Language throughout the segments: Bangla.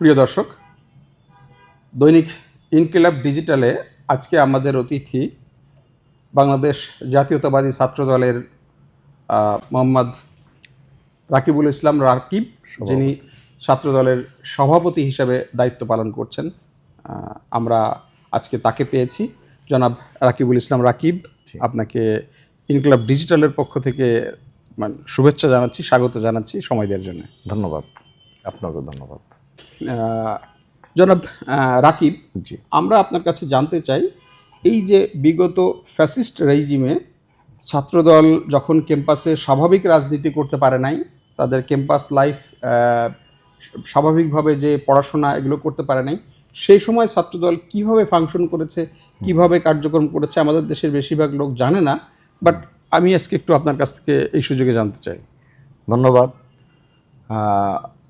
প্রিয় দর্শক দৈনিক ইনকিলাব ডিজিটালে আজকে আমাদের অতিথি বাংলাদেশ জাতীয়তাবাদী ছাত্র দলের মোহাম্মদ রাকিবুল ইসলাম রাকিব যিনি ছাত্র দলের সভাপতি হিসেবে দায়িত্ব পালন করছেন। আমরা আজকে তাকে পেয়েছি। জনাব রাকিবুল ইসলাম রাকিব আপনাকে ইনকিলাব ডিজিটালের পক্ষ থেকে মানে শুভেচ্ছা জানাচ্ছি স্বাগত জানাচ্ছি সময় দেওয়ার জন্য। ধন্যবাদ। আপনাকে ধন্যবাদ। জনাব রাকিব জি। আমরা আপনার কাছে জানতে চাই এই যে বিগত ফ্যাসিস্ট রেজিমে ছাত্রদল যখন ক্যাম্পাসে স্বাভাবিক রাজনীতি করতে পারে নাই তাদের ক্যাম্পাস লাইফ স্বাভাবিকভাবে যে পড়াশোনা এগুলো করতে পারে নাই সেই সময় ছাত্রদল কীভাবে ফাংশন করেছে কীভাবে কার্যক্রম করেছে আমাদের দেশের বেশিরভাগ লোক জানে না বাট আমি আজকে একটু আপনার কাছ থেকে এই সুযোগে জানতে চাই। ধন্যবাদ।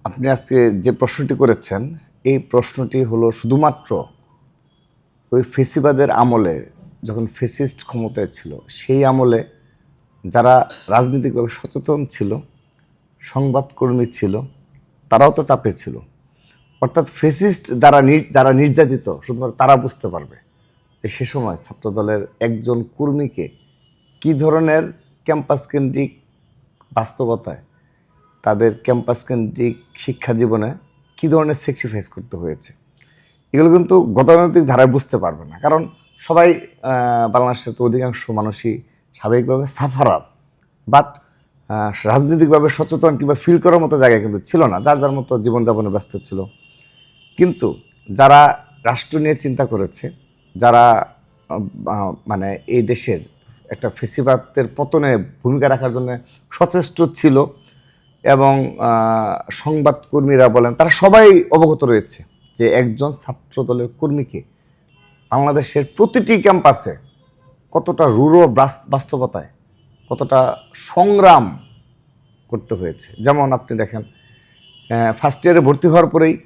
আপনি আজকে যে প্রশ্নটি করেছেন, এই প্রশ্নটি হলো শুধুমাত্র ওই ফেসিবাদের আমলে যখন ফেসিস্ট ক্ষমতায় ছিল, সেই আমলে যারা রাজনৈতিকভাবে সচেতন ছিল, সংবাদকর্মী ছিল, তারাও তো চাপে ছিল। অর্থাৎ ফেসিস্ট দ্বারা যারা নির্যাতিত, শুধুমাত্র তারা বুঝতে পারবে যে সে সময় ছাত্রদলের একজন কর্মীকে কী ধরনের ক্যাম্পাস কেন্দ্রিক বাস্তবতায় তাদের ক্যাম্পাস কেন্দ্রিক শিক্ষা জীবনে কী ধরনের স্যাক্রিফাইস করতে হয়েছে? এগুলো কিন্তু গতানৈতিক ধারায় বুঝতে পারবে না। কারণ সবাই বাংলাদেশের তো অধিকাংশ মানুষই স্বাভাবিকভাবে সাফারার বাট রাজনৈতিকভাবে সচেতন কিংবা ফিল করার মতো জায়গা কিন্তু ছিল না, যার যার মতো জীবনযাপনে ব্যস্ত ছিল। কিন্তু যারা রাষ্ট্র নিয়ে চিন্তা করেছে, যারা মানে এই দেশের একটা ফেসিবাদের পতনে ভূমিকা রাখার জন্য সচেষ্ট ছিল এবং আহ, সংবাদকর্মীরা বলেন তারা সবাই অবগত রয়েছে যে একজন ছাত্র দলের কর্মীকে বাংলাদেশের প্রতিটি ক্যাম্পাসে কতটা বাস- বাস্তবতায় কতটা সংগ্রাম করতে হয়েছে। যেমন আপনি দেখেন ফার্স্ট ইয়ারে ভর্তি হওয়ার পরেই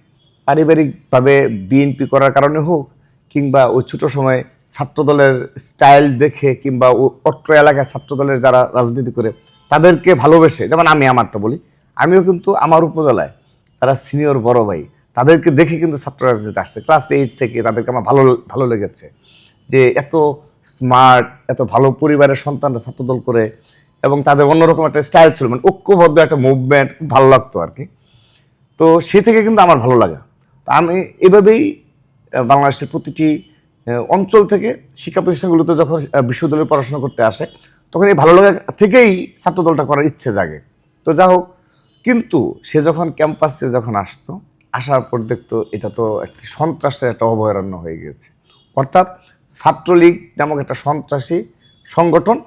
পারিবারিকভাবে বিএনপি করার কারণে হোক কিংবা ওই ছোটো সময় ছাত্রদলের স্টাইল দেখে কিংবা অত্র এলাকায় ছাত্রদলের যারা রাজনীতি করে তাদেরকে ভালোবেসে যেমন আমি আমারটা বলি আমিও কিন্তু আমার উপজেলায় তারা সিনিয়র বড় ভাই, তাদেরকে দেখে কিন্তু ছাত্র রাজনীতি আসছে। ক্লাস এইট থেকে তাদেরকে আমার ভালো ভালো লেগেছে যে এত স্মার্ট এত ভালো পরিবারের সন্তানরা ছাত্রদল করে এবং তাদের অন্যরকম একটা স্টাইল ছিল। মানে ঐক্যবদ্ধ একটা মুভমেন্ট খুব ভালো লাগতো আর কি। তো সে থেকে কিন্তু আমার ভালো লাগা। তো আমি এভাবেই বাংলাদেশের প্রতিটি অঞ্চল থেকে শিক্ষা প্রতিষ্ঠানগুলোতে যখন বিশ্ববিদ্যালয়ে পড়াশোনা করতে আসে, তখন এই ভালো লাগা থেকেই ছাত্রদলটা করার ইচ্ছে জাগে। তো যা হোক কিন্তু সে যখন ক্যাম্পাসে যখন আসতো, আসার পর দেখতো এটা তো একটি সন্ত্রাসের একটা অভয়ারণ্য হয়ে গিয়েছে। অর্থাৎ ছাত্রলীগ নামক একটা সন্ত্রাসী সংগঠন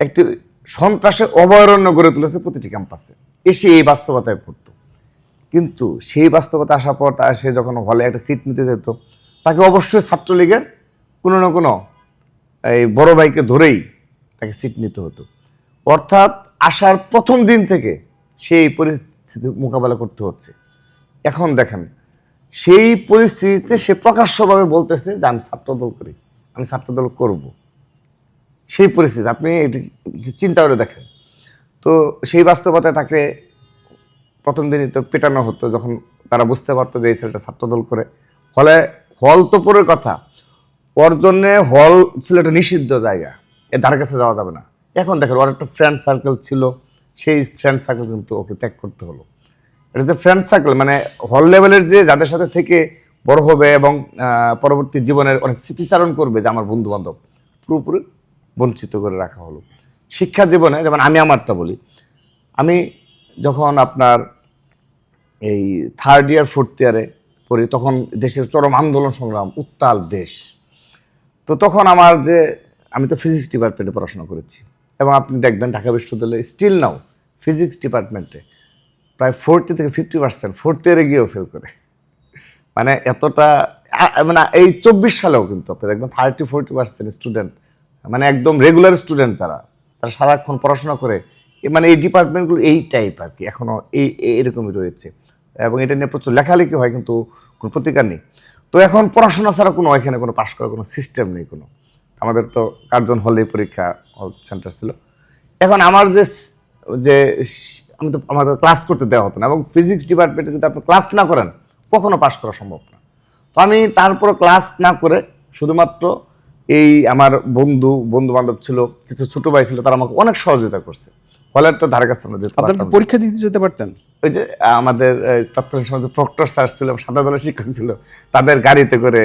একটি সন্ত্রাসের অভয়ারণ্য গড়ে তুলেছে প্রতিটি ক্যাম্পাসে। এসে এই বাস্তবতায় পড়তো। কিন্তু সেই বাস্তবতা আসার পর তা সে যখন হলে একটা সিট নিতে যেত, তাকে অবশ্যই ছাত্রলীগের কোনো না কোনো এই বড় ভাইকে ধরেই তাকে সিট নিতে হতো। অর্থাৎ আসার প্রথম দিন থেকে সেই পরিস্থিতি মোকাবেলা করতে হচ্ছে। এখন দেখেন, সেই পরিস্থিতিতে সে প্রকাশ্যভাবে বলতেছে যে, আমি ছাত্রদল করি, আমি ছাত্রদল করব। সেই পরিস্থিতি, আপনি এটি চিন্তা করে দেখেন। তো সেই বাস্তবতায় তাকে প্রথম দিনই তো পেটানো হতো, যখন তারা বুঝতে পারতো যে, এই ছেলেটা ছাত্রদল করে। ফলে হল তো পরের কথা, ওর জন্যে হল ছিল একটা নিষিদ্ধ জায়গা, এ ধারে কাছে যাওয়া যাবে না। এখন দেখেন, ওর একটা ফ্রেন্ড সার্কেল ছিল। সেই ফ্রেন্ড সার্কেল কিন্তু ওকে ত্যাগ করতে হলো। এটা যে ফ্রেন্ড সার্কেল মানে হল লেভেলের যে যাদের সাথে থেকে বড় হবে এবং পরবর্তী জীবনের অনেক স্মৃতিচারণ করবে যে আমার বন্ধু বান্ধব পুরোপুরি বঞ্চিত করে রাখা হলো। শিক্ষা জীবনে, যেমন আমি আমারটা বলি, আমি যখন আপনার এই থার্ড ইয়ার ফোর্থ ইয়ারে পড়ি, তখন দেশের চরম আন্দোলন সংগ্রাম, উত্তাল দেশ। তো তখন আমার যে, আমি তো ফিজিক্স ডিপার্টমেন্টে পড়াশোনা করেছি। এবং আপনি দেখবেন ঢাকা বিশ্ববিদ্যালয়ে স্টিল নাও ফিজিক্স ডিপার্টমেন্টে প্রায় ফোরটি থেকে ফিফটি পার্সেন্ট ফোর্থ ইয়ারে গিয়েও ফেল করে। মানে এতটা মানে এই চব্বিশ সালেও কিন্তু আপনি দেখবেন থার্টি ফোরটি পার্সেন্ট স্টুডেন্ট মানে একদম রেগুলার স্টুডেন্ট যারা, তারা সারাক্ষণ পড়াশোনা করে মানে এই ডিপার্টমেন্টগুলো এই টাইপ আর কি এখনও এই এরকমই রয়েছে। এবং এটা নিয়ে প্রচুর লেখালেখি হয় কিন্তু কোনো প্রতিকার নেই। তো এখন পড়াশোনা ছাড়া কোনো, এখানে কোনো পাশ করার কোনো সিস্টেম নেই কোনো। আমাদের তো কার্জন হলে পরীক্ষা সেন্টার ছিল। এখন আমার যে যে আমি তো আমাদের ক্লাস করতে দেওয়া হতো না এবং ফিজিক্স ডিপার্টমেন্টে যদি আপনি ক্লাস না করেন কখনো পাশ করা সম্ভব না। তো আমি তারপর ক্লাস না করে শুধুমাত্র এই আমার বন্ধু বন্ধু বান্ধব ছিল কিছু ছোট ভাই ছিল তারা আমাকে অনেক সহযোগিতা করছে। হলের তো ধারে কাছে আমরা যেতে পারতাম পরীক্ষা দিতে যেতে পারতেন? ওই যে আমাদের তৎকালীন সময় প্রক্টর স্যার ছিল সাদা দলের শিক্ষক ছিল তাদের গাড়িতে করে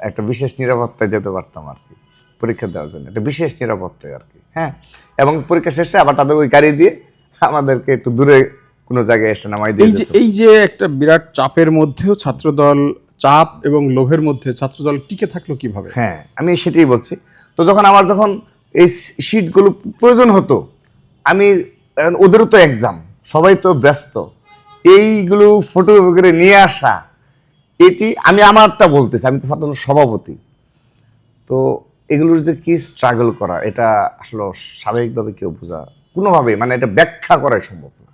একটা বিশেষ নিরাপত্তায় যেতে পারতাম আর কি। পরীক্ষা দেওয়ার জন্য। একটা বিশেষ নিরাপত্তায় আর কি হ্যাঁ? এবং পরীক্ষা শেষে আবার তাদের ওই গাড়ি দিয়ে আমাদেরকে একটু দূরে কোনো জায়গায় এসে নামাই দিয়ে এই যে এই যে একটা বিরাট চাপের মধ্যেও ছাত্রদল চাপ এবং লোভের মধ্যে ছাত্রদল টিকে থাকল কীভাবে? হ্যাঁ আমি সেটাই বলছি। তো যখন আমার যখন এই সিটগুলো প্রয়োজন হতো আমি ওদেরও তো এক্সাম সবাই তো ব্যস্ত। এইগুলো ফটো করে নিয়ে আসা এটি আমি আমারটা বলতেছি আমি তো ছাত্র সভাপতি। তো এগুলোর যে কি স্ট্রাগল করা, এটা আসলে স্বাভাবিকভাবে কেউ বোঝা কোনোভাবে মানে এটা ব্যাখ্যা করাই সম্ভব না।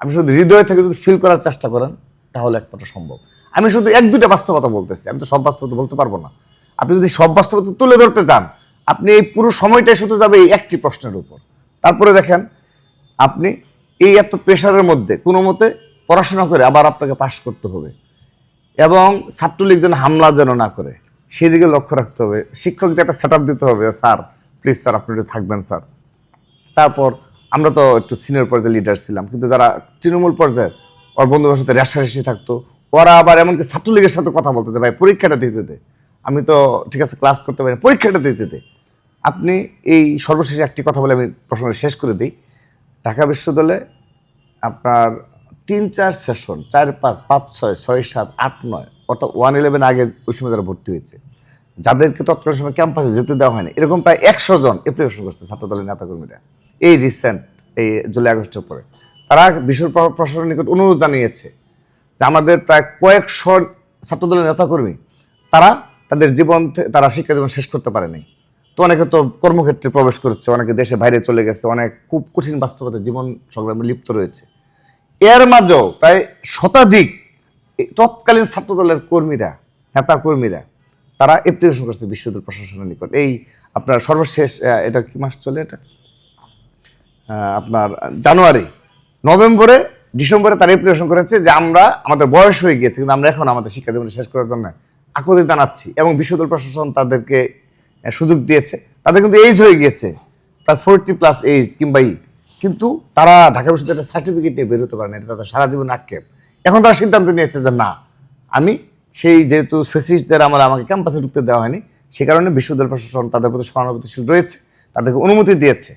আপনি শুধু হৃদয় থেকে যদি ফিল করার চেষ্টা করেন, তাহলে একমাত্র সম্ভব। আমি শুধু এক, দুইটা বাস্তবতা বলতেছি, আমি তো সব বাস্তবতা বলতে পারব না। আপনি যদি সব বাস্তবতা তুলে ধরতে চান আপনি এই পুরো সময়টাই শুধু যাবে এই একটি প্রশ্নের উপর। তারপরে দেখেন, আপনি এই এত প্রেশারের মধ্যে, কোনো মতে পড়াশোনা করে আবার আপনাকে পাশ করতে হবে। এবং ছাত্রলীগ যেন হামলা যেন না করে। সেদিকে লক্ষ্য রাখতে হবে। শিক্ষকদের একটা সেট দিতে হবে, স্যার প্লিজ স্যার, আপনি একটু থাকবেন, স্যার। তারপর আমরা তো একটু সিনিয়র পর্যায়ে লিডার ছিলাম, কিন্তু যারা তৃণমূল পর্যায়ে ওর বন্ধুদের সাথে রেশারেশি থাকতো, ওরা আবার এমনকি ছাত্রলীগের সাথে কথা বলতে ভাই, পরীক্ষাটা দিতে দে। আমি তো, ঠিক আছে ক্লাস করতে পারি পরীক্ষাটা দিতে দে। আপনি এই সর্বশেষে একটি কথা বলে আমি প্রসঙ্গ শেষ করে দিই। ঢাকা বিশ্ববিদ্যালয়ে আপনার তিন চার সেশন চার পাঁচ পাঁচ ছয় ছয় সাত আট নয় অর্থাৎ ওয়ান ইলেভেন আগে ওই সময় যারা ভর্তি হয়েছে। যাদেরকে তৎকালীন সময় ক্যাম্পাসে যেতে দেওয়া হয়নি, এরকম প্রায় একশো জন অ্যাপ্লিকেশন করছে ছাত্রদলের নেতাকর্মীরা। এই রিসেন্ট এই জুলাই আগস্টের পরে। তারা বিশ্ব প্র- প্রশাসনের নিকট অনুরোধ জানিয়েছে যে আমাদের প্রায় কয়েকশো ছাত্রদলের নেতাকর্মী, তারা তাদের জীবন তারা শিক্ষা জীবন শেষ করতে পারেনি। তো অনেকে তো কর্মক্ষেত্রে প্রবেশ করেছে, অনেকে দেশে বাইরে চলে গেছে, অনেক খুব কঠিন বাস্তবতা জীবন সংগ্রামে লিপ্ত রয়েছে। এর মাঝেও প্রায় শতাধিক তৎকালীন ছাত্রদলের কর্মীরা, নেতা কর্মীরা, তারা অ্যাপ্লিকেশন করছে বিশ্ববিদ্যালয় প্রশাসনের নিকট। এই আপনার সর্বশেষ এটা কি মাস চলে এটা? আপনার জানুয়ারি, নভেম্বরে, ডিসেম্বরে তারা অ্যাপ্লিকেশন করেছে যে আমরা, আমাদের বয়স হয়ে গিয়েছে, কিন্তু আমরা এখন আমাদের শিক্ষা জীবন শেষ করার জন্য আকুতি জানাচ্ছি এবং বিশ্ববিদ্যালয় প্রশাসন তাদেরকে সুযোগ দিয়েছে। তাদের কিন্তু এইজ হয়ে গিয়েছে প্রায় ফোরটি প্লাস এইজ কিংবা কিন্তু তারা ঢাকা বিশ্ববিদ্যালয়ের সার্টিফিকেট নিয়ে বেরোতে পারে না, এটা তাদের সারা জীবন আক্ষেপ। এখন তারা সিদ্ধান্ত নিয়েছে যে না, আমি সেই যেহেতু ফেসিস্টদের আমার আমাকে ক্যাম্পাসে ঢুকতে দেওয়া হয়নি, সে কারণে বিশ্ববিদ্যালয় প্রশাসন তাদের প্রতি সহানুভূতিশীল রয়েছে, তাদেরকে অনুমতি দিয়েছে।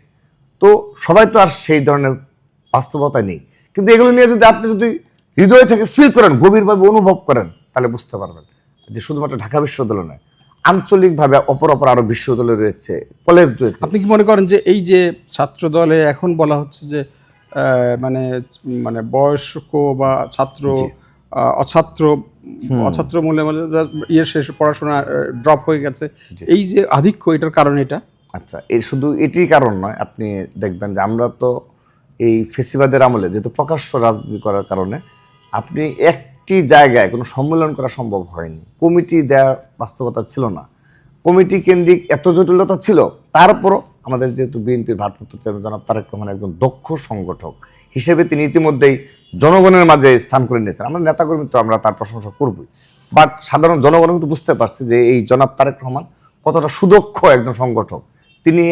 তো সবাই তো আর সেই ধরনের বাস্তবতা নেই। কিন্তু এগুলো নিয়ে যদি আপনি যদি হৃদয় থেকে ফিল করেন, গভীরভাবে অনুভব করেন, তাহলে বুঝতে পারবেন যে শুধুমাত্র ঢাকা বিশ্ববিদ্যালয় নয়, আঞ্চলিকভাবে অপর অপর আরও বিশ্ববিদ্যালয় রয়েছে কলেজ রয়েছে। আপনি কি মনে করেন যে এই যে ছাত্র দলে এখন বলা হচ্ছে যে মানে মানে বয়স্ক বা ছাত্র অছাত্র অছাত্র মূল্যে মানে ইয়ের শেষ পড়াশোনা ড্রপ হয়ে গেছে। এই যে আধিক্য এটার কারণ এটা? আচ্ছা এই শুধু এটি কারণ নয় আপনি দেখবেন যে আমরা তো এই ফেসিবাদের আমলে যেহেতু প্রকাশ্য রাজনীতি করার কারণে আপনি একটি জায়গায় কোনো সম্মেলন করা সম্ভব হয়নি। কমিটি দেওয়া বাস্তবতা ছিল না। কমিটি কেন্দ্রিক এত জটিলতা ছিল তারপরও আমাদের যেহেতু বিএনপির ভারপ্রাপ্ত চেয়ারম্যান জনাব তারেক রহমান একজন দক্ষ সংগঠক হিসেবে তিনি ইতিমধ্যেই জনগণের মাঝে স্থান করে নিয়েছেন। আমরা নেতাকর্মী তো, আমরা তার প্রশংসা করবই। বাট সাধারণ জনগণ কিন্তু বুঝতে পারছে যে এই জনাব তারেক রহমান কতটা সুদক্ষ একজন সংগঠক। তিনি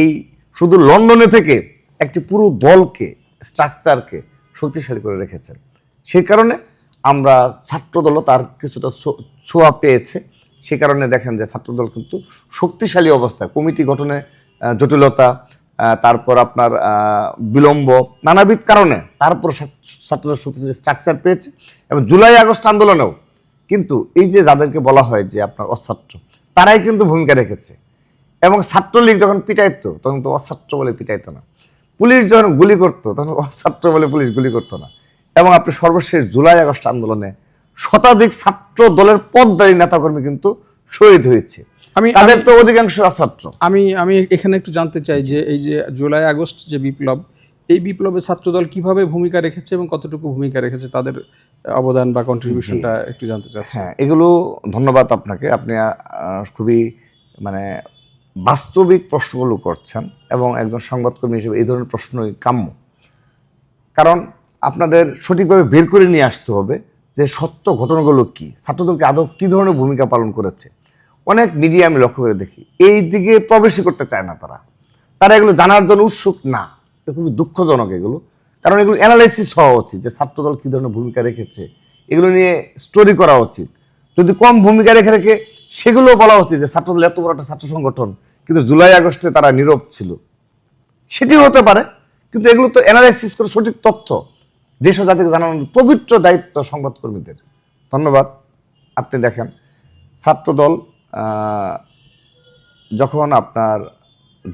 এই শুধু লন্ডনে থেকে একটি পুরো দলকে, স্ট্রাকচারকে শক্তিশালী করে রেখেছেন। সেই কারণে আমরা ছাত্রদলও তার কিছুটা ছোঁয়া পেয়েছে। সে কারণে দেখেন যে ছাত্রদল কিন্তু শক্তিশালী অবস্থায় কমিটি গঠনে জটিলতা তারপর আপনার বিলম্ব, নানাবিধ কারণে তারপর শক্তিশালী স্ট্রাকচার পেয়েছে এবং জুলাই, আগস্ট আন্দোলনেও কিন্তু এই যে যাদেরকে বলা হয় যে আপনার অছাত্র, তারাই কিন্তু ভূমিকা রেখেছে। এবং ছাত্রলীগ যখন পিটাইতো, তখন তো অছাত্র বলে পিটাইতো না। পুলিশ যখন গুলি করতো, তখন অছাত্র বলে পুলিশ গুলি করতো না। এবং আপনি সর্বশেষ জুলাই, আগস্ট আন্দোলনে শতাধিক ছাত্র দলের পদদারী নেতাকর্মী কিন্তু শহীদ হয়েছে। আমি তাদের তো অধিকাংশ ছাত্র। আমি আমি এখানে একটু জানতে চাই যে এই যে জুলাই আগস্ট যে বিপ্লব এই বিপ্লবে ছাত্রদল কীভাবে ভূমিকা রেখেছে এবং কতটুকু ভূমিকা রেখেছে? তাদের অবদান বা কন্ট্রিবিউশনটা একটু জানতে চাচ্ছি। হ্যাঁ এগুলো ধন্যবাদ আপনাকে। আপনি খুবই মানে বাস্তবিক প্রশ্নগুলো করছেন এবং একজন সংবাদকর্মী হিসেবে এই ধরনের প্রশ্নই কাম্য। কারণ আপনাদের সঠিকভাবে বের করে নিয়ে আসতে হবে যে সত্য ঘটনাগুলো কি। ছাত্রদলকে আদৌ কী ধরনের ভূমিকা পালন করেছে? অনেক মিডিয়া আমি লক্ষ্য করে দেখি। এই দিকে প্রবেশই করতে চায় না তারা। তারা এগুলো জানার জন্য উৎসুক না। খুবই দুঃখজনক এগুলো। কারণ এগুলো অ্যানালাইসিস হওয়া উচিত যে ছাত্রদল কী ধরনের ভূমিকা রেখেছে। এগুলো নিয়ে স্টোরি করা উচিত। যদি কম ভূমিকা রেখে রেখে সেগুলো বলা উচিত যে ছাত্রদল এত বড় একটা ছাত্র সংগঠন, কিন্তু জুলাই আগস্টে তারা নীরব ছিল। সেটিও হতে পারে, কিন্তু এগুলো তো অ্যানালাইসিস করে সঠিক তথ্য। দেশ ও জাতিকে জানানোর পবিত্র দায়িত্ব সংবাদকর্মীদের। ধন্যবাদ। আপনি দেখেন, ছাত্রদল যখন আপনার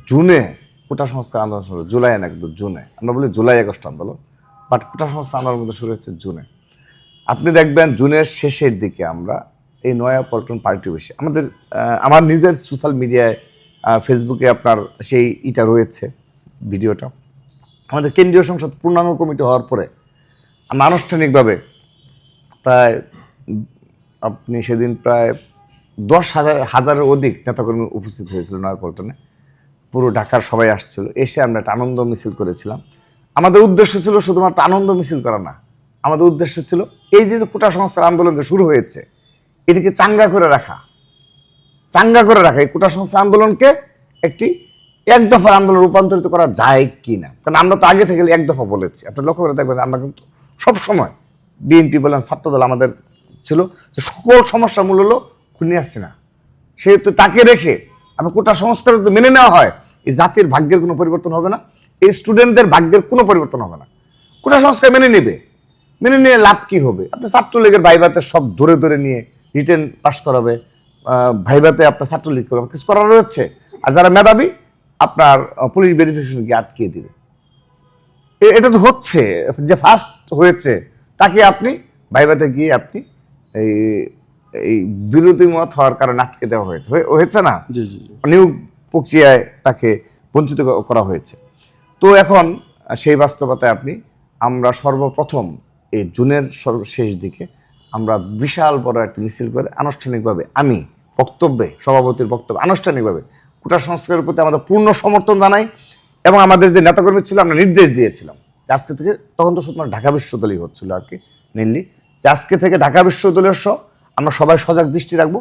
জুনে কোটা সংস্কার আন্দোলন শুরু, জুলাই না কিন্তু জুনে, আমরা বলি জুলাই আগস্ট আন্দোলন বাট কোটা সংস্কার আন্দোলন কিন্তু শুরু হয়েছে জুনে। আপনি দেখবেন জুনের শেষের দিকে আমরা এই নয়া পল্টন পার্টি বেশি আমাদের আমার নিজের সোশ্যাল মিডিয়ায় ফেসবুকে আপনার সেই ইটা রয়েছে, ভিডিওটা। আমাদের কেন্দ্রীয় সংসদ পূর্ণাঙ্গ কমিটি হওয়ার পরে, আমরা আনুষ্ঠানিকভাবে প্রায়, আপনি সেদিন প্রায় দশ হাজার, হাজারের অধিক নেতাকর্মী উপস্থিত হয়েছিল নয়াপল্টনে। পুরো ঢাকার সবাই আসছিল। এসে আমরা একটা আনন্দ মিছিল করেছিলাম। আমাদের উদ্দেশ্য ছিল শুধুমাত্র আনন্দ মিছিল করা না। আমাদের উদ্দেশ্য ছিল এই যে কোটা সংস্কার আন্দোলন যে শুরু হয়েছে, এটিকে চাঙ্গা করে রাখা। চাঙ্গা করে রাখা। এই কোটা সংস্কার আন্দোলনকে একটি এক দফার আন্দোলন রূপান্তরিত করা যায় কি না কারণ আমরা তো আগে থেকে এক দফা বলেছি। আপনি লক্ষ্য করে দেখবেন, আমরা কিন্তু সবসময় বিএনপি বলেন ছাত্রদল আমাদের ছিল। যে সকল সমস্যার মূল হলো খুনি আসছে সেহেতু তাকে রেখে আমরা কোটা সংস্কার যদি মেনে নেওয়া হয়, এই জাতির ভাগ্যের কোনো পরিবর্তন হবে না, এই স্টুডেন্টদের ভাগ্যের কোনো পরিবর্তন হবে না। কোটা সংস্কার মেনে নেবে। মেনে নিয়ে লাভ কি হবে? আপনি ছাত্রলীগের ভাইভাতে সব ধরে ধরে নিয়ে রিটেন পাশ করাবে ভাইভাতে আপনার ছাত্রলীগ করবে কিছু করার রয়েছে। আর যারা মেধাবী, আপনার পুলিশ ভেরিফিকেশন গিয়ে আটকিয়ে দিবে। এটা তো হচ্ছে, যে ফার্স্ট হয়েছে, তাকে আপনি ভাইভাতে গিয়ে আপনি এই এই বিরোধী মত হওয়ার কারণে আটকে দেওয়া হয়েছে। হয়ে- হয়েছে না? নিয়োগ প্রক্রিয়ায় তাকে বঞ্চিত করা হয়েছে। তো এখন সেই বাস্তবতায় আপনি আমরা সর্বপ্রথম এই জুনের সর্বশেষ দিকে আমরা বিশাল বড় একটা মিছিল করে আনুষ্ঠানিকভাবে আমি বক্তব্যে সভাপতির বক্তব্য আনুষ্ঠানিকভাবে কোটা সংস্কারের প্রতি আমাদের পূর্ণ সমর্থন জানাই এবং আমাদের যে নেতাকর্মী ছিল আমরা নির্দেশ দিয়েছিলাম যে আজকে থেকে তখন তো শুধুমাত্র ঢাকা বিশ্ববিদ্যালয় হচ্ছিল আর কি মেনলি যে আজকে থেকে ঢাকা বিশ্ববিদ্যালয়ের সহ আমরা সবাই সজাগ দৃষ্টি রাখব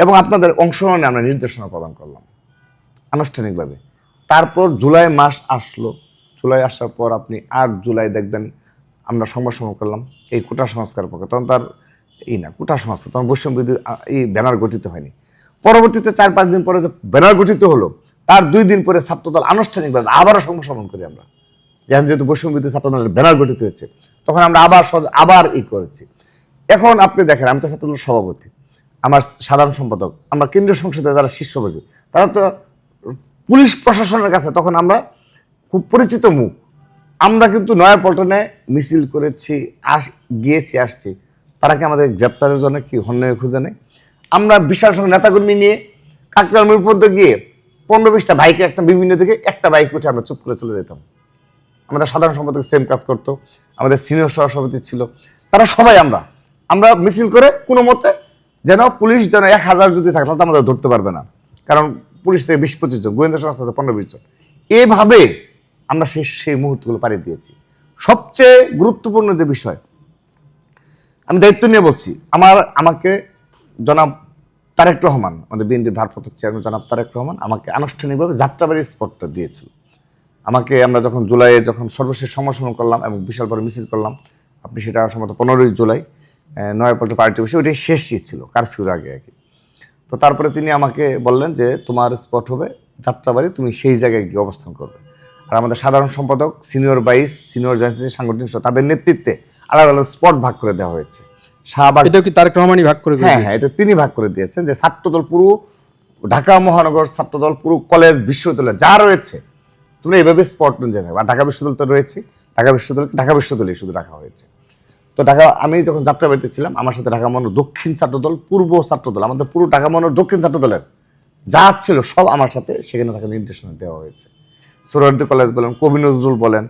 এবং আপনাদের অংশগ্রহণে আমরা নির্দেশনা প্রদান করলাম, আনুষ্ঠানিকভাবে। তারপর জুলাই মাস আসলো। জুলাই আসার পর আপনি আট জুলাই দেখবেন আমরা সংবাদ সম্মেলন করলাম। এই কোটা সংস্কার পক্ষে। তখন তার এই না, কোটা সংস্কার, তখন বৈষম্য বিরোধী এই ব্যানার গঠিত হয়নি। পরবর্তীতে চার পাঁচ দিন পরে যে ব্যানার গঠিত হলো, তার দুই দিন পরে ছাত্রদল আনুষ্ঠানিকভাবে আবারও সংবাদ সম্মেলন করি আমরা। যেহেতু বৈষম্য বিরোধী ছাত্রদলের ব্যানার গঠিত হয়েছে, তখন আমরা আবার আবার ই করেছি। এখন আপনি দেখেন, আমি তো ছাত্রদলের সভাপতি, আমার সাধারণ সম্পাদক, আমরা কেন্দ্রীয় সংসদে যারা শীর্ষ বসে, তারা তো পুলিশ প্রশাসনের কাছে তখন আমরা খুব পরিচিত মুখ। আমরা কিন্তু নয়া নয়াপল্টনে মিছিল করেছি, আস, গিয়েছি, আসছি। তারা কি আমাদের গ্রেপ্তারের জন্য কি হন্যে খুঁজে নেই আমরা বিশাল সংখ্যক নেতাকর্মী নিয়ে কাকরাল পর্যন্ত গিয়ে পনেরো বিশটা বাইকে একটা বিভিন্ন দিকে একটা বাইক উঠে আমরা চুপ করে চলে যেতাম। আমাদের সাধারণ সম্পাদক সেম কাজ করতো, আমাদের সিনিয়র সহসভাপতি ছিল, তারা সবাই আমরা। আমরা মিছিল করে কোনো মতে যেন পুলিশ যেন এক হাজার যদি থাকে, তাহলে আমাদের ধরতে পারবে না। কারণ পুলিশ থেকে বিশ, পঁচিশ জন, গোয়েন্দা সংস্থা থেকে পনেরো, বিশ জন। এভাবে আমরা সেই সেই মুহূর্তগুলো পাড়ি দিয়েছি। সবচেয়ে গুরুত্বপূর্ণ যে বিষয়, আমি দায়িত্ব নিয়ে বলছি, আমার, আমাকে জনাব তারেক রহমান, আমাদের বিএনপির ভারপ্রাপ্ত চেয়ারম্যান জনাব তারেক রহমান আমাকে আনুষ্ঠানিকভাবে যাত্রাবাড়ির স্পটটা দিয়েছিল। আমাকে আমরা যখন জুলাইয়ে যখন সর্বশেষ সমাসন করলাম এবং বিশাল বড় মিছিল করলাম, আপনি সেটা সম্ভবত পনেরোই জুলাই নয়াপল্ট পার্টি বসে ওইটাই শেষই ছিল কারফিউর আগে আর কি। তো তারপরে তিনি আমাকে বললেন যে তোমার স্পট হবে যাত্রাবাড়ি তুমি সেই জায়গায় গিয়ে অবস্থান করবে। আর আমাদের সাধারণ সম্পাদক সিনিয়র বাইস সিনিয়র জয়েন্ট সাংগঠনিক সহ তাদের নেতৃত্বে আলাদা আলাদা স্পট ভাগ করে দেওয়া হয়েছে। শাহবাগ এটাও কি তারেক রহমানই ভাগ করে হ্যাঁ হ্যাঁ এটা তিনি ভাগ করে দিয়েছেন যে ছাত্রদল পুরো ঢাকা মহানগর ছাত্রদল পুরো কলেজ বিশ্ববিদ্যালয় যা রয়েছে তোমরা এভাবে স্পট অনুযায়ী থাকবে আর ঢাকা বিশ্ববিদ্যালয় তো রয়েছে ঢাকা বিশ্ববিদ্যালয় ঢাকা বিশ্ববিদ্যালয় শুধু রাখা হয়েছে। তো ঢাকা, আমি যখন যাত্রা বাড়িতে ছিলাম, আমার সাথে ঢাকা মহানগর দক্ষিণ ছাত্রদল, পূর্ব ছাত্রদল, আমাদের পুরো ঢাকা মহানগর দক্ষিণ ছাত্রদলের যা ছিল সব আমার সাথে সেখানে থাকা নির্দেশনা দেওয়া হয়েছে। সোহরার্দি কলেজ বলেন, কবি নজরুল বলেন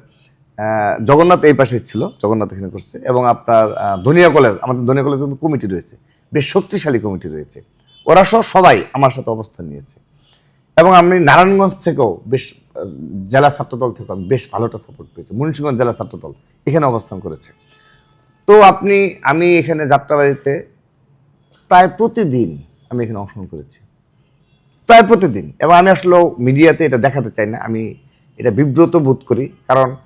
জগন্নাথ এই পাশে ছিল, জগন্নাথ এখানে করছে, এবং আপনার ধনিয়া কলেজ, আমাদের ধনিয়া কলেজ কিন্তু কমিটি রয়েছে, বেশ শক্তিশালী কমিটি রয়েছে। ওরা সহ সবাই আমার সাথে অবস্থান নিয়েছে। এবং আমি নারায়ণগঞ্জ থেকেও বেশ জেলা ছাত্রদল থেকে আমি বেশ ভালোটা সাপোর্ট পেয়েছি। মুন্সিগঞ্জ জেলা ছাত্রদল এখানে অবস্থান করেছে। তো আপনি, আমি এখানে যাত্রাবাড়িতে প্রায় প্রতিদিন আমি এখানে অংশগ্রহণ করেছি। প্রায় প্রতিদিন। এবং আমি আসলে মিডিয়াতে এটা দেখাতে চাই না। আমি এটা বিব্রত বোধ করি। কারণ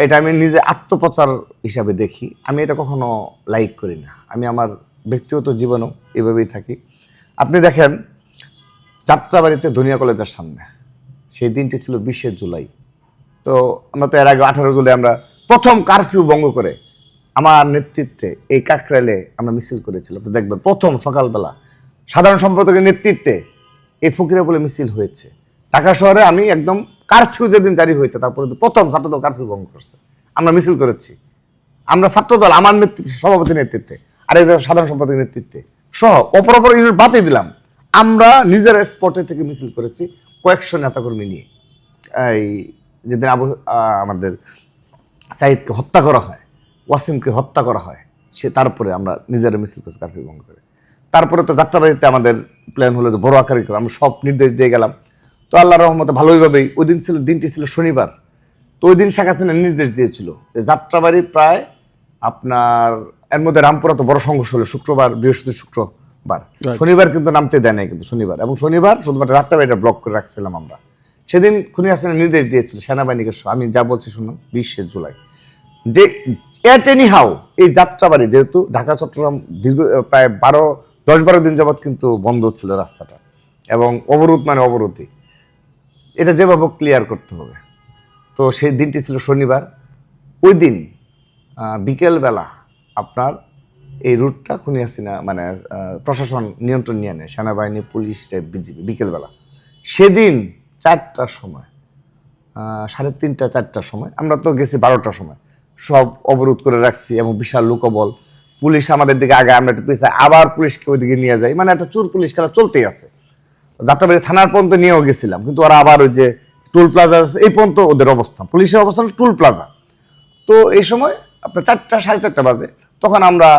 এটা আমি নিজে আত্মপ্রচার হিসাবে দেখি। আমি এটা কখনো লাইক করি না। আমি আমার ব্যক্তিগত জীবনও এভাবেই থাকি। আপনি দেখেন, যাত্রাবাড়িতে দুনিয়া কলেজের সামনে, সেই দিনটি ছিল বিশে জুলাই। তো আমরা তো এর আগে আঠারো জুলাই আমরা প্রথম কারফিউ ভঙ্গ করে আমার নেতৃত্বে এই কাকরাইলে আমরা মিছিল করেছিলাম। আপনি দেখবেন প্রথম সকালবেলা সাধারণ সম্পাদকের নেতৃত্বে এই ফকিরা বলে মিছিল হয়েছে। ঢাকা শহরে আমি একদম কারফিউ যেদিন জারি হয়েছে, তারপরে প্রথম ছাত্রদল কারফিউ ভঙ্গ করছে। আমরা মিছিল করেছি। আমরা ছাত্রদল, আমার নেতৃত্বে সভাপতির নেতৃত্বে আর এই সাধারণ সম্পাদকের নেতৃত্বে সহ অপর অপর ইউনিট বাতিল দিলাম। আমরা নিজের স্পটে থেকে মিছিল করেছি কয়েকশো নেতাকর্মী নিয়ে। এই যেদিন আবু আমাদের সাইদকে হত্যা করা হয় ওয়াসিমকে হত্যা করা হয়। সে তারপরে আমরা নিজেরা মিছিল করেছি কারফিউ ভঙ্গ করে। তারপরে তো যাত্রাবাড়িতে আমাদের প্ল্যান হলো যে বড় আকারে করে আমরা সব নির্দেশ দিয়ে গেলাম। তো আল্লাহ রহমতে ভালোইভাবেই ওই দিন ছিল দিনটি ছিল শনিবার। তো ওই দিন শেখ হাসিনা নির্দেশ দিয়েছিল যে যাত্রাবাড়ি প্রায় আপনার এর মধ্যে রামপুরা তো বড় সংঘর্ষ হলো শুক্রবার বৃহস্পতি শুক্রবার। শনিবার কিন্তু নামতে দেয় নাই কিন্তু শনিবার। এবং শনিবার শুধুমাত্র যাত্রাবাড়িটা ব্লক করে রাখছিলাম আমরা। সেদিন খুনি হাসিনা নির্দেশ দিয়েছিল সেনাবাহিনীকে আমি যা বলছি শুনুন বিশে জুলাই। যে এট এনি হাউ এই যাত্রাবাড়ি যেহেতু ঢাকা, চট্টগ্রাম দীর্ঘ প্রায় বারো, দশ, বারো দিন যাবৎ কিন্তু বন্ধ ছিল রাস্তাটা এবং অবরোধ মানে অবরোধই। এটা যেভাবে ক্লিয়ার করতে হবে। তো সেই দিনটি ছিল শনিবার। ওই দিন বিকেলবেলা আপনার এই রুটটা খুনি হাসিনা মানে প্রশাসন নিয়ন্ত্রণ নিয়ে নেয়। সেনাবাহিনী, পুলিশ বিজিবি, বিকেলবেলা। সেদিন চারটার সময় সাড়ে তিনটা, চারটার সময়, আমরা তো গেছি বারোটার সময়। সব অবরোধ করে রাখছি এবং বিশাল লোকবল। পুলিশ আমাদের দিকে আগে আমরা একটু পিছিয়ে, আবার পুলিশকে ওইদিকে নিয়ে যাই মানে একটা চোর পুলিশ খেলা চলতেই আছে। যাত্রাবাড়ি থানার পর্যন্ত নিয়েও গেছিলাম, কিন্তু ওরা আবার ওই যে টুল প্লাজা এই পর্যন্ত ওদের অবস্থান পুলিশের অবস্থান টুল প্লাজা। তো এই সময় আপনার চারটা, সাড়ে চারটা বাজে, তখন আমরা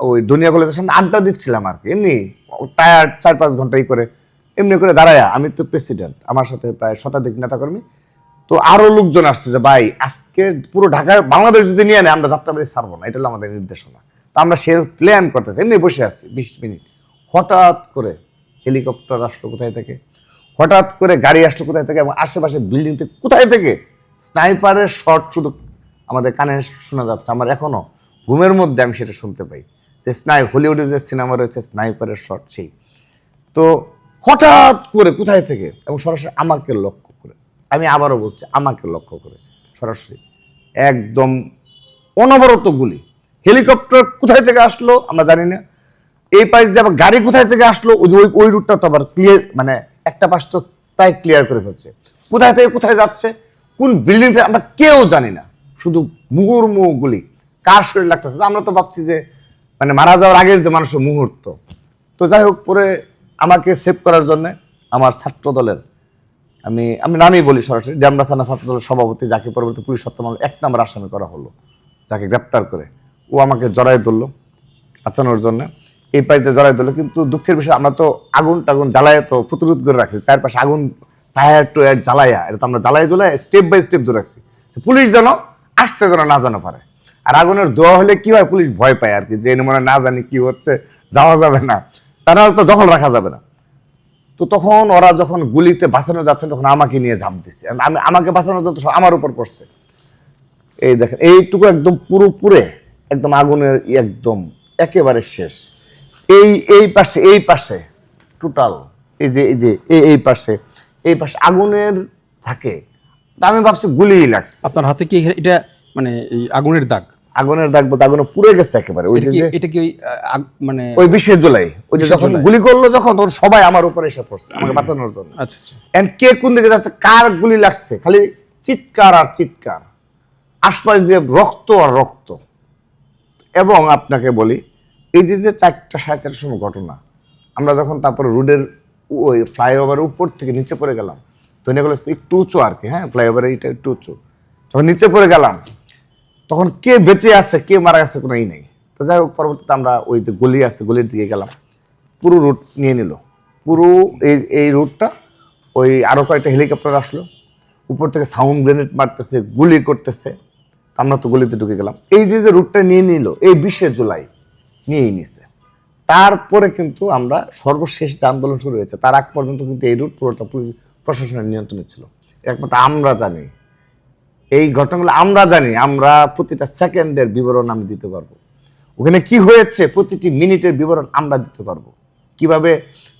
ওই দুনিয়া কলেজের সামনে আড্ডা দিচ্ছিলাম আর কি। এমনি টায়ার চার পাঁচ ঘন্টাই করে, এমনি করে দাঁড়ায়া। আমি তো প্রেসিডেন্ট আমার সাথে প্রায় শতাধিক নেতাকর্মী। তো আরও লোকজন আসছে যে, ভাই, আজকে পুরো ঢাকা, বাংলাদেশ যদি নিয়ে নেয়, আমরা যাত্রাবাড়ি ছাড়বো না। এটা হলো আমাদের নির্দেশনা। তো আমরা সে প্ল্যান করতেছি, এমনি বসে আছি, বিশ মিনিট। হঠাৎ করে হেলিকপ্টার আসলো কোথায় থেকে? হঠাৎ করে গাড়ি আসলো কোথায় থেকে? এবং আশেপাশে বিল্ডিং থেকে কোথায় থেকে? স্নাইপারের শট শুধু আমাদের কানে শোনা যাচ্ছে। আমার এখনও ঘুমের মধ্যে আমি সেটা শুনতে পাই। যে স্নাই হলিউডে যে সিনেমা রয়েছে, স্নাইপারের শট সেই। তো হঠাৎ করে কোথায় থেকে? এবং সরাসরি আমাকে লক্ষ্য করে। আমি আবারও বলছি, আমাকে লক্ষ্য করে, সরাসরি। একদম অনবরত গুলি। হেলিকপ্টার কোথায় থেকে আসলো আমরা জানি না। এই পাশ দিয়ে আবার গাড়ি কোথায় থেকে আসলো, ওই যে ওই ওই রুটটা তো আবার ক্লিয়ার মানে একটা পাশ তো প্রায় ক্লিয়ার করে ফেলছে। কোথায় থেকে কোথায় যাচ্ছে, কোন বিল্ডিং থেকে আমরা কেউ জানি না। শুধু মুহুর্মুহ গুলি। কার শরীর লাগতেছে? আমরা তো ভাবছি যে মানে মারা যাওয়ার আগের যে মানুষের মুহূর্ত। তো যাই হোক, পরে আমাকে সেভ করার জন্য আমার ছাত্র দলের আমি আমি নামই বলি সরাসরি, ড্যামরা থানা ছাত্র দলের সভাপতি যাকে পরবর্তী পুলিশ হত্যা মামলা এক নম্বর আসামি করা হলো, যাকে গ্রেপ্তার করে। ও আমাকে জড়াই ধরলো বাঁচানোর জন্য। এই পাশে জড়াই ধরলো, কিন্তু দুঃখের বিষয়, আমরা তো আগুন টাগুন জ্বালায় তো প্রতিরোধ করে রাখছি, চারপাশে আগুন টায়ার টুয়ার জ্বালায়া, এটা তো আমরা জ্বালাই জ্বালায় স্টেপ বাই স্টেপ ধরে রাখছি। পুলিশ যেন আসতে যেন না জানা পারে। আর আগুনের দোয়া হলে কি হয়, পুলিশ ভয় পায় আর কি, যে মনে না জানি কি হচ্ছে, যাওয়া যাবে না। তা নাহলে তো দখল রাখা যাবে না। তো তখন ওরা যখন গুলিতে বাঁচানো যাচ্ছে, তখন আমাকে নিয়ে ঝাঁপ দিছে। আমি, আমাকে বাঁচানোর জন্য আমার উপর পড়ছে। এই দেখেন, এইটুকু একদম পুরোপুরে, একদম আগুনের একদম একেবারে শেষ। এই এই পাশে এই পাশে টোটাল এই যে এই যে, এই এই পাশে এই পাশে আগুনের থাকে। আমি ভাবছি গুলিই লাগছে। আপনার হাতে কি এটা মানে আগুনের দাগ? আগুনের দাগ বলতে আগুনে পুড়ে গেছে একেবারে। ওই যে এটা কি মানে ওই বিশে জুলাই ওই যে যখন গুলি করল যখন তখন সবাই আমার উপরে এসে পড়ছে আমাকে বাঁচানোর জন্য। আচ্ছা আচ্ছা। এন্ড কে কোন দিকে যাচ্ছে কার গুলি লাগছে খালি চিৎকার আর চিৎকার। আশপাশ দিয়ে রক্ত আর রক্ত। এবং আপনাকে বলি এই যে যে চারটা সাড়ে চারটার সময় ঘটনা আমরা যখন তারপরে রোডের ওই ফ্লাইওভারের উপর থেকে নিচে পড়ে গেলাম ধনিয়া কলেজ তো একটু উঁচু আর কি হ্যাঁ ফ্লাইওভারে এইটা একটু উঁচু। যখন নিচে পড়ে গেলাম তখন কে বেঁচে আছে, কে মারা গেছে কোনো ই নেই। তো যাই হোক, পরবর্তীতে আমরা ওই যে গলি আছে, গলির দিকে গেলাম। পুরো রুট নিয়ে নিল। পুরো এই এই রুটটা ওই আরও কয়েকটা হেলিকপ্টার আসলো। উপর থেকে সাউন্ড গ্রেনেড মারতেছে, গুলি করতেছে। আমরা তো গলিতে ঢুকে গেলাম। এই যে যে রুটটা নিয়ে নিল, এই বিশে জুলাই নিয়েই নিছে। তারপরে কিন্তু আমরা সর্বশেষ যে আন্দোলন শুরু হয়েছে, তার আগ পর্যন্ত কিন্তু এই রুট পুরোটা প্রশাসনের নিয়ন্ত্রণে ছিল। একমাত্র আমরা জানি এই ঘটনাগুলো আমরা জানি আমরা প্রতিটা সেকেন্ডের বিবরণ আমি দিতে পারব। ওখানে কি হয়েছে প্রতিটি মিনিটের বিবরণ আমরা দিতে পারব। কীভাবে?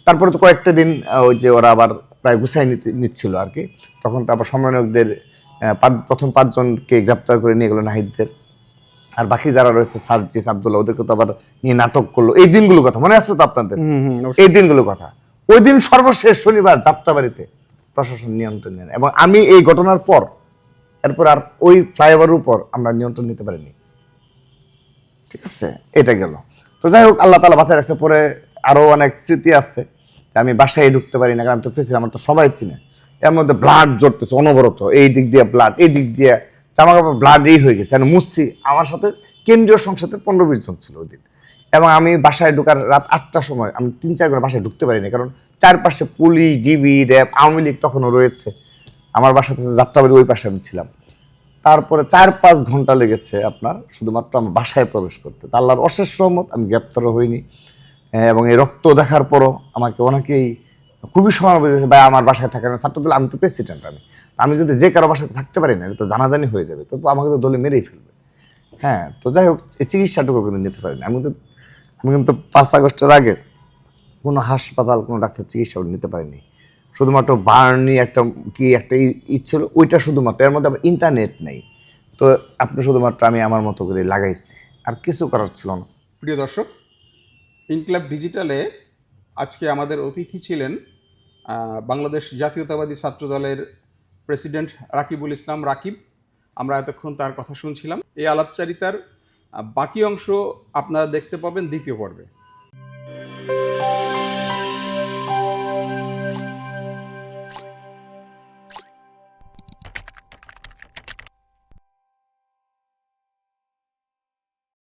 তারপরে তো কয়েকটা দিন ওই যে ওরা আবার প্রায় গুছাই নিচ্ছিল আর কি। তখন তো আবার সমন্বয়কদের প্রথম পাঁচজনকে গ্রেপ্তার করে নিয়ে গেলো নাহিদদের। আর বাকি যারা রয়েছে সার্জিস আবদুল্লাহ ওদেরকে তো আবার নিয়ে নাটক করল। এই দিনগুলোর কথা মনে আছে তো আপনাদের? এই দিনগুলোর কথা। ওই দিন সর্বশেষ শনিবার যাত্রাবাড়িতে প্রশাসন নিয়ন্ত্রণ নেন এবং আমি এই ঘটনার পর এরপর আর ওই ফ্লাইওভারের উপর আমরা নিয়ন্ত্রণ নিতে পারিনি। ঠিক আছে? এটা গেল। তো যাই হোক, আল্লাহ তালা বাঁচায় রাখছে। পরে আরও অনেক স্মৃতি আছে যে আমি বাসায় ঢুকতে পারি না, কারণ তো প্রেসিডেন্ট আমার তো সবাই চিনে। এর মধ্যে ব্লাড জড়তেছে, অনবরত। এই দিক দিয়ে ব্লাড এই দিক দিয়ে জামা কাপড় ব্লাড এই হয়ে গেছে। আমি মুসছি আমার সাথে কেন্দ্রীয় সংসদে পনেরো বিশ জন ছিল ওই দিন। এবং আমি বাসায় ঢোকার রাত আটটার সময়, আমি তিন চার করে বাসায় ঢুকতে পারিনি, কারণ চারপাশে police DB RAB, Awami League তখনও রয়েছে। আমার বাসাতে যাত্রাবাড়ি ওই পাশে আমি ছিলাম। তারপরে চার পাঁচ ঘণ্টা লেগেছে আপনার, শুধুমাত্র আমার বাসায় প্রবেশ করতে। তা আল্লাহর অশেষ সহমত আমি গ্রেপ্তারও হইনি। এবং এই রক্ত দেখার পরও আমাকে অনেকেই খুবই সময় দিয়েছে ভাই, আমার বাসায় থাকে না। ছাত্রদল, আমি তো প্রেসিডেন্ট আমি। আমি যদি যে কারও বাসাতে থাকতে পারি না, এটা তো জানাজানি হয়ে যাবে। তো আমাকে তো দলে মেরেই ফেলবে। হ্যাঁ তো যাই হোক, এই চিকিৎসাটুকু কিন্তু নিতে পারিনি। আমি কিন্তু আমি কিন্তু পাঁচ আগস্টের আগে কোনো হাসপাতাল, কোনো ডাক্তার চিকিৎসা নিতে পারিনি। শুধুমাত্র বার্নি একটা কি একটা ই- ই ছিল, ওইটা শুধুমাত্র, এর মধ্যে ইন্টারনেট নেই। তো আপনি শুধুমাত্র আমি আমার মতো করে লাগাইছি, আর কিছু করার ছিল না। প্রিয় দর্শক, ইনক্লাব ডিজিটালে আজকে আমাদের অতিথি ছিলেন বাংলাদেশ জাতীয়তাবাদী ছাত্র দলের প্রেসিডেন্ট রাকিবুল ইসলাম রাকিব। আমরা এতক্ষণ তার কথা শুনছিলাম। এই আলাপচারিতার বাকি অংশ আপনারা দেখতে পাবেন দ্বিতীয় পর্বে।